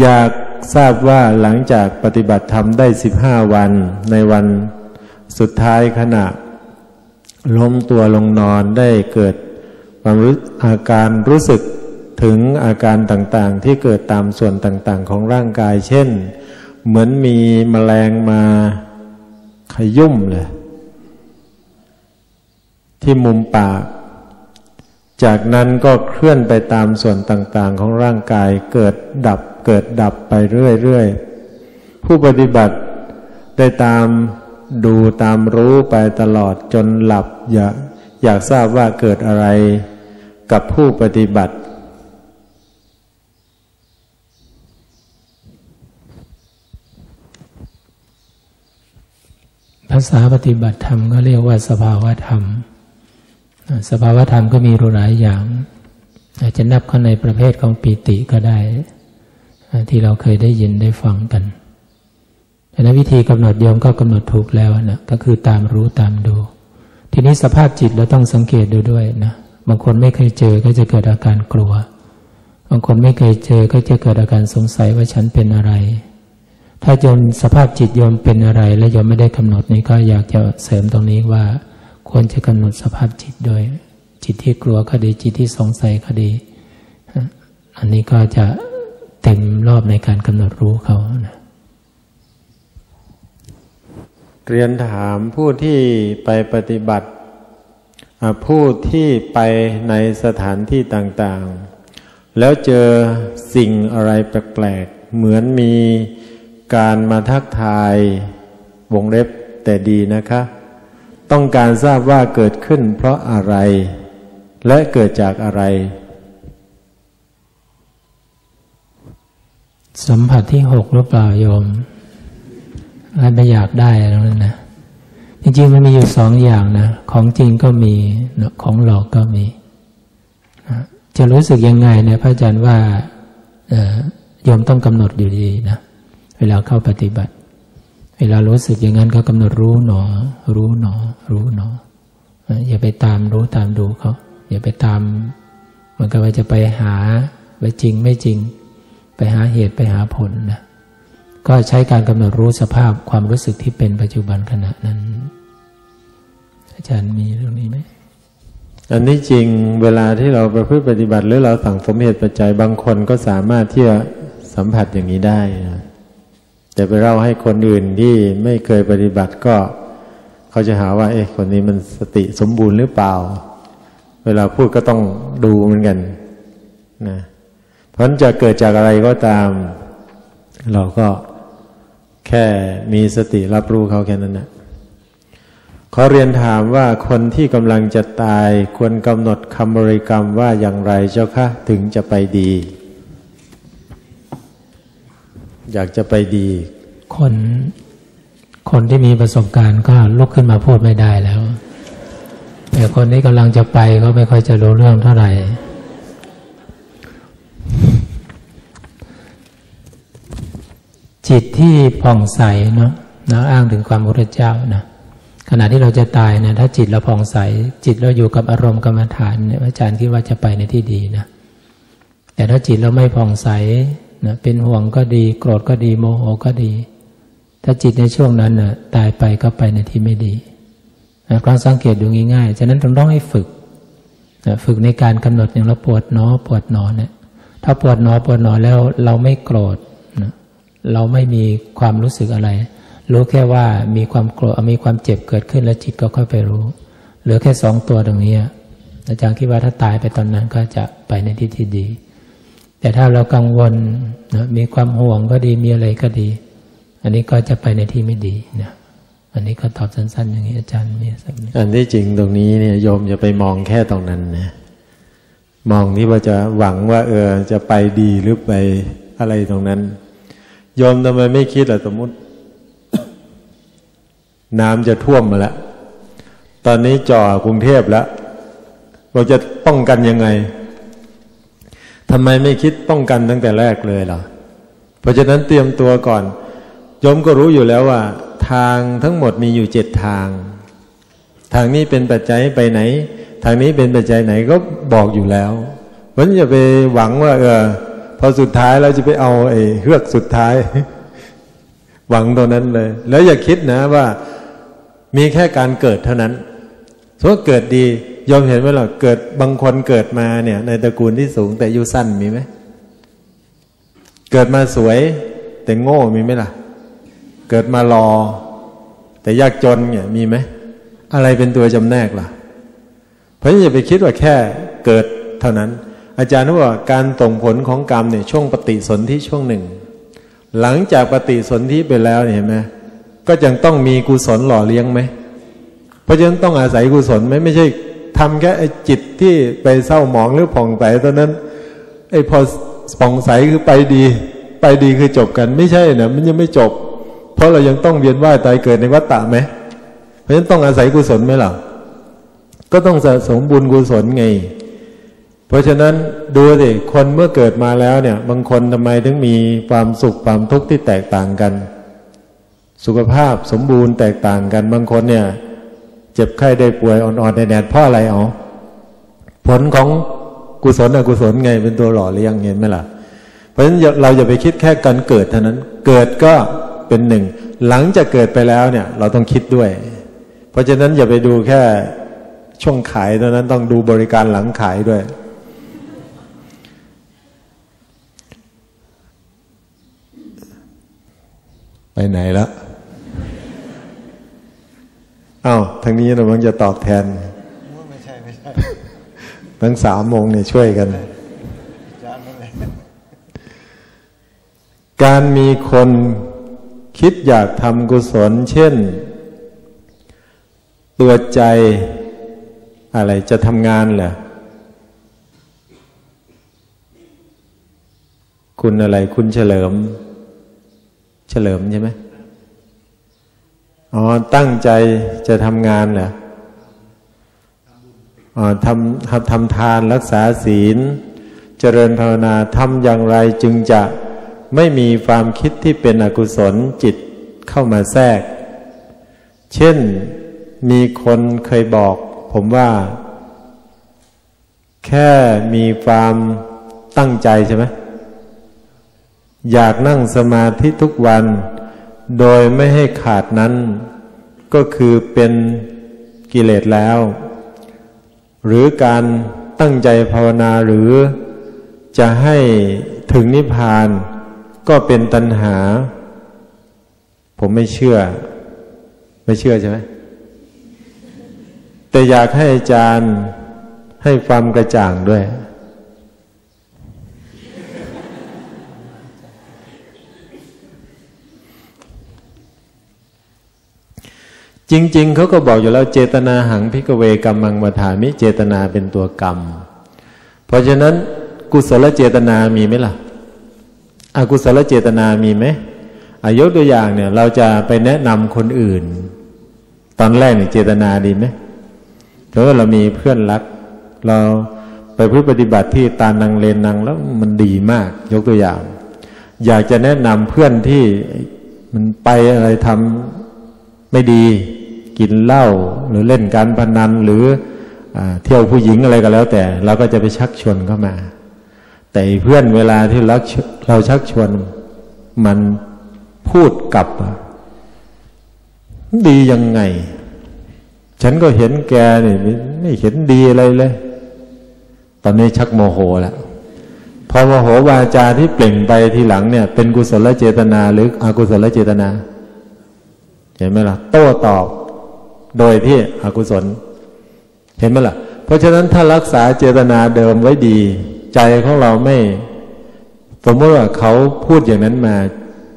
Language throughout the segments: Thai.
อยากทราบว่าหลังจากปฏิบัติธรรมได้สิบห้าวันในวันสุดท้ายขณะ ล้มตัวลงนอนได้เกิดความรู้อาการรู้สึกถึงอาการต่างๆ ที่เกิดตามส่วนต่างๆ ของร่างกาย เช่น เหมือนมีมแมลงมาขยุ่มเลยที่มุมปาก จากนั้นก็เคลื่อนไปตามส่วนต่างๆ ของร่างกายเกิดดับ เกิดดับไปเรื่อยๆ ผู้ปฏิบัติได้ตามดูตามรู้ไปตลอดจนหลับ อยากอยากทราบว่าเกิดอะไรกับผู้ปฏิบัติภาษาปฏิบัติธรรมก็เรียกว่าสภาวธรรม สภาวธรรมก็มีรูหลายอย่าง อาจจะนับเข้าในประเภทของปีติก็ได้ ที่เราเคยได้ยินได้ฟังกันแต่นวิธีกำหนดโยมก็กำหนดถูกแล้วนะก็คือตามรู้ตามดู ทีนี้สภาพจิตเราต้องสังเกตดูด้วยนะบางคนไม่เคยเจอก็จะเกิดอาการกลัว บางคนไม่เคยเจอก็จะเกิดอาการสงสัยว่าฉันเป็นอะไร ถ้าโยมสภาพจิตโยมเป็นอะไร และโยมไม่ได้กำหนดนี่ก็อยากจะเสริมตรงนี้ว่า ควรจะกำหนดสภาพจิตโดยจิตที่กลัวก็ดีจิตที่สงสัยก็ดี อันนี้ก็จะ เต็มรอบในการกำหนดรู้เขานะเรียนถามผู้ที่ไปปฏิบัติ ผู้ที่ไปในสถานที่ต่างๆ แล้วเจอสิ่งอะไรแปลกๆ เหมือนมีการมาทักทายวงเล็บแต่ดีนะคะ ต้องการทราบว่าเกิดขึ้นเพราะอะไร และเกิดจากอะไร สัมผัสที่หกหรือเปล่าโยมอะไรไม่อยากได้แล้วนั่นนะ จริงๆมันมีอยู่สองอย่างนะ ของจริงก็มีของหลอกก็มี จะรู้สึกยังไงเนะพระอาจารย์ว่าโยมต้องกำหนดอยู่ดีนะ เวลาเข้าปฏิบัติ เวลารู้สึกอย่างนั้นก็กำหนดรู้หนอ รู้หนอ รู้หนอ อย่าไปตามรู้ตามดูเขา อย่าไปตามเหมือนกับว่าจะไปหาไปจริงไม่จริง ไปหาเหตุไปหาผลนะก็ใช้การกำหนดรู้สภาพความรู้สึกที่เป็นปัจจุบันขณะนั้น อาจารย์มีเรื่องนี้ไหมอันนี้จริงเวลาที่เราประพฤติปฏิบัติ หรือเราสั่งสมเหตุปัจจัยบางคนก็สามารถที่จะสัมผัสอย่างนี้ได้นะแต่ไปเล่าให้คนอื่นที่ไม่เคยปฏิบัติก็ เขาจะหาว่า เอ๊ะคนนี้มันสติสมบูรณ์หรือเปล่า เวลาพูดก็ต้องดูเหมือนกัน นะ เพราะจะเกิดจากอะไรก็ตาม เราก็แค่มีสติรับรู้เขาแค่นั้นนะขอเรียนถามว่าคนที่กำลังจะตายควรกำหนดคำบริกรรมว่าอย่างไรเจ้าคะถึงจะไปดี อยากจะไปดี คนคนที่มีประสบการณ์ก็ลุกขึ้นมาพูดไม่ได้แล้ว แต่คนที่กำลังจะไปก็ไม่ค่อยจะรู้เรื่องเท่าไหร่ จิตที่ผ่องใสเนาะนะอ้างถึงความพระเจ้านะขณะที่เราจะตายนะถ้าจิตเราผ่องใส จิตเราอยู่กับอารมณ์กรรมฐานเนี่ยอาจารย์คิดว่าจะไปในที่ดีนะแต่ถ้าจิตเราไม่ผ่องใสนะเป็นห่วงก็ดี โกรธก็ดีโมโหก็ดี ถ้าจิตในช่วงนั้นนะตายไปก็ไปในที่ไม่ดีนะลองสังเกตดูง่ายๆ ฉะนั้นต้องต้องให้ฝึกนะฝึกในการกำหนดอย่างเราปวดหนอปวดหนอเนี่ย ถ้าปวดหนอปวดหนอแล้วเราไม่โกรธเราไม่มีความรู้สึกอะไร รู้แค่ว่ามีความโกรธมีความเจ็บเกิดขึ้นแล้วจิตก็ค่อยไปรู้ เหลือแค่สองตัวตรงนี้อาจารย์คิดว่าถ้าตายไปตอนนั้นก็จะไปในที่ที่ดี แต่ถ้าเรากังวลนะมีความห่วงก็ดีมีอะไรก็ดี อันนี้ก็จะไปในที่ไม่ดีนะอันนี้ก็ตอบสั้นๆ อย่างนี้อาจารย์มีสักอันที่จริงตรงนี้เนี่ยโยมอย่าไปมองแค่ตรงนั้นนะ มองที่ว่าจะหวังว่า เออ จะไปดีหรือไปอะไรตรงนั้นยอมทำไมไม่คิดล่ะสมมติ น้ำจะท่วมมาแล้ว ตอนนี้จ่อกรุงเทพแล้วเราจะป้องกันยังไงทำไมไม่คิดป้องกันตั้งแต่แรกเลยล่ะ เพราะฉะนั้นเตรียมตัวก่อนยมก็รู้อยู่แล้วว่า ทางทั้งหมดมีอยู่เจ็ดทาง ทางนี้เป็นปัจจัยไปไหน ทางนี้เป็นปัจจัยไหนก็บอกอยู่แล้วเพราะอย่าไปหวังว่า เออพอสุดท้ายเราจะไปเอาไอ้เฮือกสุดท้าย หวังตรงนั้นเลย แล้วอย่าคิดนะว่ามีแค่การเกิดเท่านั้นสมมติเกิดดียอมเห็นไหมล่ะเกิดบางคนเกิดมาเนี่ย ในตระกูลที่สูงแต่อายุสั้นมีไหมเกิดมาสวย แต่โง่มีไหมล่ะ เกิดมารอ แต่ยากจนเนี่ยมีไหมอะไรเป็นตัวจำแนกล่ะ เพราะฉะนั้นอย่าไปคิดว่าแค่เกิดเท่านั้น อาจารย์บอกว่าการส่งผลของกรรมเนี่ยช่วงปฏิสนธิช่วงหนึ่ง หลังจากปฏิสนธิไปแล้วเห็นไหมก็ยังต้องมีกุศลหล่อเลี้ยงไหมเพราะฉะนั้นต้องอาศัยกุศลไหมไม่ใช่ทำแค่ไอ้จิตที่ไปเศร้าหมองหรือผ่องใสตอนนั้นไอ้พอผ่องใสคือไปดี ไปดีคือจบกันไม่ใช่นะมันยังไม่จบ เพราะเรายังต้องเวียนว่ายตายเกิดในวัฏฏะไหมเพราะฉะนั้นต้องอาศัยกุศลไหมล่ะ ก็ต้องสะสมบุญกุศลไง เพราะฉะนั้นดูสิคนเมื่อเกิดมาแล้วเนี่ย บางคนทำไมถึงมีความสุขความทุกข์ที่แตกต่างกัน สุขภาพสมบูรณ์แตกต่างกัน บางคนเนี่ย เจ็บไข้ได้ป่วยอ่อนๆแดดเพราะอะไรอ๋อผลของกุศลอกุศลไงเป็นตัวหล่อเลี้ยงเห็นไหมล่ะ เพราะฉะนั้นเราอย่าไปคิดแค่การเกิดเท่านั้น เกิดก็เป็นหนึ่ง หลังจากเกิดไปแล้วเนี่ย เราต้องคิดด้วย เพราะฉะนั้นอย่าไปดูแค่ ช่วงขายเท่านั้นต้องดูบริการหลังขายด้วย ไปไหนแล้วอ้าวทางนี้เราบังจะตอบแทนไม่ใช่ไม่ใช่ทั้งสามโมงเนี่ยช่วยกันจานนั่นแหละการมีคนคิดอยากทำกุศล เช่นตัวใจ อะไรจะทำงานเหรอคุณอะไรคุณเฉลิม เฉลิมใช่ไหมอ๋อตั้งใจจะทำงานเหรออ๋อทำทำทำทานรักษาศีล เจริญภาวนาทำอย่างไรจึงจะไม่มีความคิดที่เป็นอกุศลจิตเข้ามาแทรก เช่นมีคนเคยบอก ผมว่า แค่มีความตั้งใจใช่ไหมอยากนั่งสมาธิทุกวัน โดยไม่ให้ขาดนั้น ก็คือเป็นกิเลสแล้ว หรือการตั้งใจภาวนาหรือจะให้ถึงนิพพาน ก็เป็นตัณหา ผมไม่เชื่อ ไม่เชื่อใช่ไหม แต่อยากให้อาจารย์ให้ความกระจ่างด้วย จริง ๆ เขาก็บอกอยู่แล้วเจตนาหังพิกเวกรรมังมาถามิเจตนาเป็นตัวกรรม เพราะฉะนั้นกุศลเจตนามีไหมล่ะ อกุศลเจตนามีไหมอายกตัวอย่างเนี่ย เราจะไปแนะนำคนอื่น ตอนแรกเนี่ยเจตนาดีไหม แต่ว่าเรามีเพื่อนรัก เราไปพึ่ปฏิบัติที่ตานังเลนนังแล้วมันดีมาก ยกตัวอย่าง อยากจะแนะนำเพื่อนที่มันไปอะไรทำไม่ดีกินเหล้าหรือเล่นการพนันหรืออเที่ยวผู้หญิงอะไรก็แล้ว แต่ เราก็จะไปชักชวนเข้ามา แต่เพื่อนเวลาที่เราเราชักชวนมันพูดกลับ ดียังไง ฉันก็เห็นแกนี่ไม่เห็นดีอะไรเลย ตอนนี้ชักโมโหแล้วพอโมโหวาจาที่เปล่งไปทีหลังเนี่ย เป็นกุศลเจตนาหรืออกุศลเจตนา เห็นไหมล่ะ โต้ตอบ โดยที่อกุศล เห็นไหมล่ะ เพราะฉะนั้นถ้ารักษาเจตนาเดิมไว้ดี ใจของเราไม่ สมมติว่าเขาพูดอย่างนั้นมา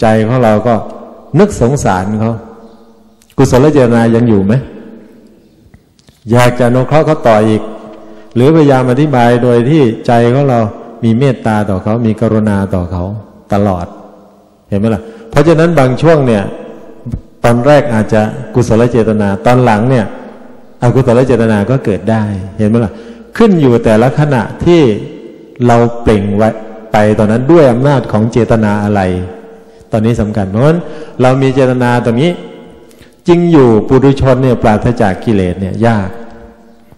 ใจของเราก็นึกสงสารเขากุศลเจตนายังอยู่ไหม อยากจะอนุเคราะห์เขาต่ออีก หรือพยายามอธิบายโดยที่ใจของเรามีเมตตาต่อเขา มีกรุณาต่อเขาตลอด เห็นไหมล่ะ เพราะฉะนั้นบางช่วงเนี่ย ตอนแรกอาจจะกุศลเจตนา ตอนหลังเนี่ยอกุศลเจตนาก็เกิดได้ เห็นไหมล่ะ ขึ้นอยู่แต่ละขณะที่เราเปล่งไว้ไปตอนนั้นด้วยอำนาจของเจตนาอะไร ตอนนี้สำคัญเพราะฉะนั้นเรามีเจตนาตรงนี้ จริงอยู่ปุถุชนเนี่ยปราศจากกิเลสเนี่ยยาก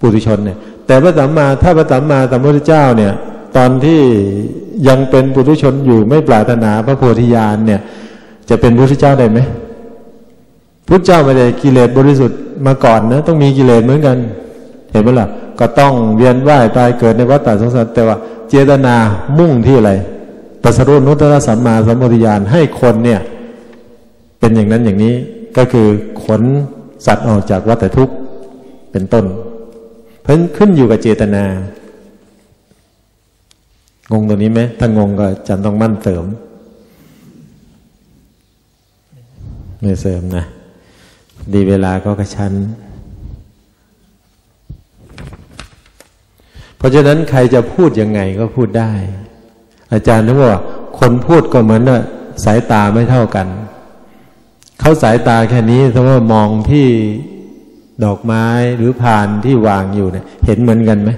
ปุถุชนเนี่ย แต่พระสัมมาถ้าพระสัมมาสัมพุทธเจ้าเนี่ย ตอนที่ยังเป็นปุถุชนอยู่ไม่ปรารถนาพระโพธิญาณเนี่ย จะเป็นพระพุทธเจ้าได้ไหมพุทธเจ้าไม่ได้กิเลสบริสุทธิ์มาก่อนนะต้องมีกิเลสเหมือนกัน เห็นไหมล่ะก็ต้องเวียนว่ายตายเกิดในวัฏฏะสงสารแต่ว่า เจตนามุ่งที่อะไรตรัสรู้นุตตรสัมมาสัมปวิญญาณให้คนเนี่ย เป็นอย่างนั้นอย่างนี้ ก็คือขนสัตว์ออกจากวัฏทุกข์เป็นต้น เพราะขึ้นอยู่กับเจตนา งงตัวนี้ไหมถ้างงก็จันต้องมั่นเสริม ไม่เสริมนะ ดีเวลาก็กระชั้นเพราะฉะนั้นใครจะพูดยังไงก็พูดได้ อาจารย์นึกว่าคนพูดก็เหมือนว่าสายตาไม่เท่ากัน เขาสายตาแค่นี้ถ้าว่ามองที่ดอกไม้หรือผ่านที่วางอยู่เนี่ย เห็นเหมือนกันไหม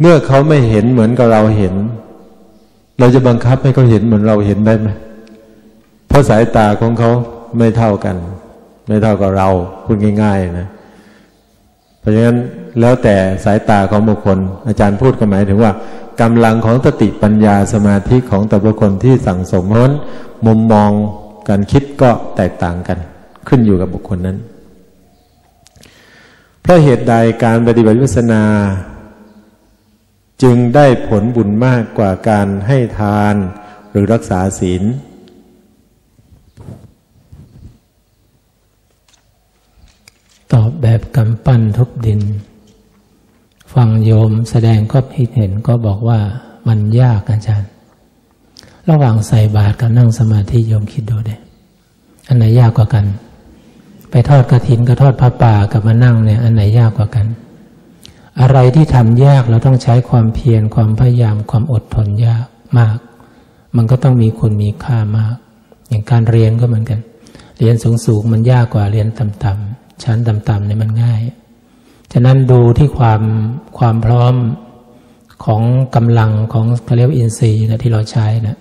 เมื่อเขาไม่เห็นเหมือนกับเราเห็น เราจะบังคับให้เขาเห็นเหมือนเราเห็นได้ไหมเพราะสายตาของเขาไม่เท่ากัน ไม่เท่ากับเราพูดง่าย ๆ นะ เพราะฉะนั้นแล้วแต่สายตาของบุคคล อาจารย์พูดก็หมายถึงว่า กำลังของสติปัญญาสมาธิของแต่บุคคลที่สั่งสมเพราะมุมมองการคิดก็แตกต่างกัน ขึ้นอยู่กับบุคคลนั้น เพราะเหตุใดการปฏิบัติวิปัสนา จึงได้ผลบุญมากกว่าการให้ทานหรือรักษาศีลตอบแบบกำปั้นทุบดิน ฟังโยมแสดงก็คิดเห็นก็บอกว่ามันยากอาจารย์ ระหว่างใส่บาตรกับนั่งสมาธิโยมคิดดูเด้อันไหนยากกว่ากัน ไปทอดกระถินกับทอดผ้าป่ากับมานั่งเนี่ยอันไหนยากกว่ากัน อะไรที่ทำยากเราต้องใช้ความเพียรความพยายามความอดทนยากมาก มันก็ต้องมีคุณมีค่ามาก อย่างการเรียนก็เหมือนกัน เรียนสูงๆมันยากกว่าเรียนต่ำๆชั้นต่ำๆเนี่ยมันง่าย ฉะนั้นดูที่ความความพร้อมของกำลังของเขาเรียกอินทรีย์นะที่เราใช้นะ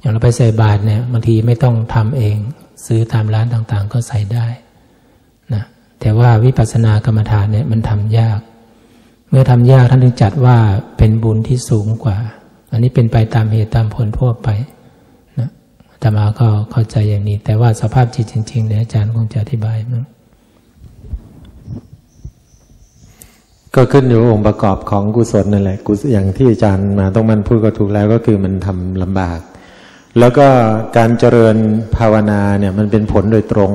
อย่างเราไปใส่บาตรเนี่ยบางทีไม่ต้องทำเอง ซื้อตามร้านต่างๆ ก็ใส่ได้นะแต่ว่าวิปัสสนากรรมฐานเนี่ยมันทำยาก เมื่อทำยากท่านถึงจัดว่าเป็นบุญที่สูงกว่า อันนี้เป็นไปตามเหตุตามผลทั่วไปนะธรรมาก็เข้าใจอย่างนี้ แต่ว่าสภาพจิตจริงๆเดี๋ยวอาจารย์คงจะอธิบายมั้ง ก็ขึ้นอยู่องค์ประกอบของกุศลนั่นแหละกุศอย่างที่อาจารย์มาต้องมันพูดก็ถูกแล้วก็คือมันทำลำบาก แล้วก็การเจริญภาวนาเนี่ยมันเป็นผลโดยตรง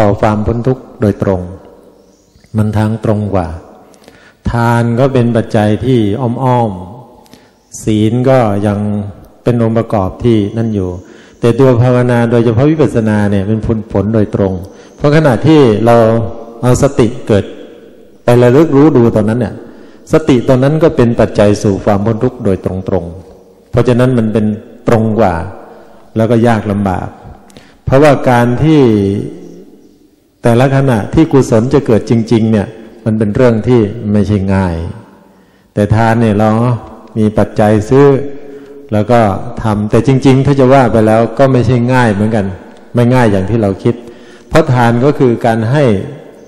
ต่อความพ้นทุกข์โดยตรง มันทางตรงกว่า ทานก็เป็นปัจจัยที่อ้อมๆศีลก็ยังเป็นองค์ประกอบที่นั่นอยู่ แต่ตัวภาวนาโดยเฉพาะวิปัสสนาเนี่ยเป็นผลผลโดยตรง เพราะขณะที่เราเอาสติเกิด ไประลึกรู้ดูตอนนั้นเนี่ยสติตอนนั้นก็เป็นปัจจัยสู่ความพ้นทุกข์โดยตรงๆ เพราะฉะนั้นมันเป็นตรงกว่า แล้วก็ยากลำบาก เพราะว่าการที่แต่ละขณะที่กุศลจะเกิดจริง ๆ เนี่ย มันเป็นเรื่องที่ไม่ใช่ง่าย แต่ทานเนี่ยเรามีปัจจัยซื้อ แล้วก็ทำแต่จริง ๆ ถ้าจะว่าไปแล้วก็ไม่ใช่ง่ายเหมือนกัน ไม่ง่ายอย่างที่เราคิด เพราะทานก็คือการให้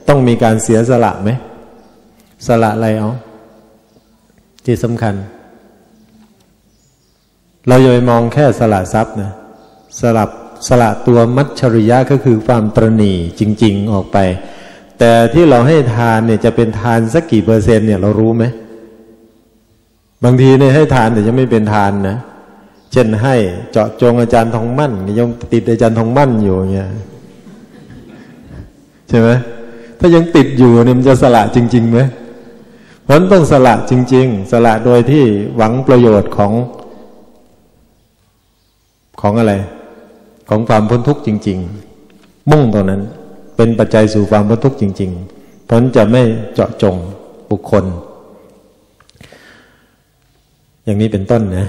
ต้องมีการเสียสละไหม สละอะไรเอาที่สำคัญ เราอย่าไปมองแค่สละทรัพย์นะสลับสละตัวมัจฉริยะก็คือความตรณีจริง ๆออกไป แต่ที่เราให้ทานเนี่ยจะเป็นทานสักกี่เปอร์เซ็นต์เนี่ยเรารู้ไหมบางทีเนี่ยให้ทานแต่ยังไม่เป็นทานนะเช่นให้เจาะจงอาจารย์ทองมั่นยังติดอาจารย์ทองมั่นอยู่อย่างเงี้ยใช่ไหมถ้ายังติดอยู่เนี่ยมันจะสละจริงๆไหม เพราะต้องสละจริง ๆ สละโดยที่หวังประโยชน์ของของอะไร ของความพ้นทุกข์จริง ๆ มุ่งตรงนั้น เป็นปัจจัยสู่ความพ้นทุกข์จริงๆเพราะนั้นจะไม่เจาะจงบุคคล อย่างนี้เป็นต้นนะ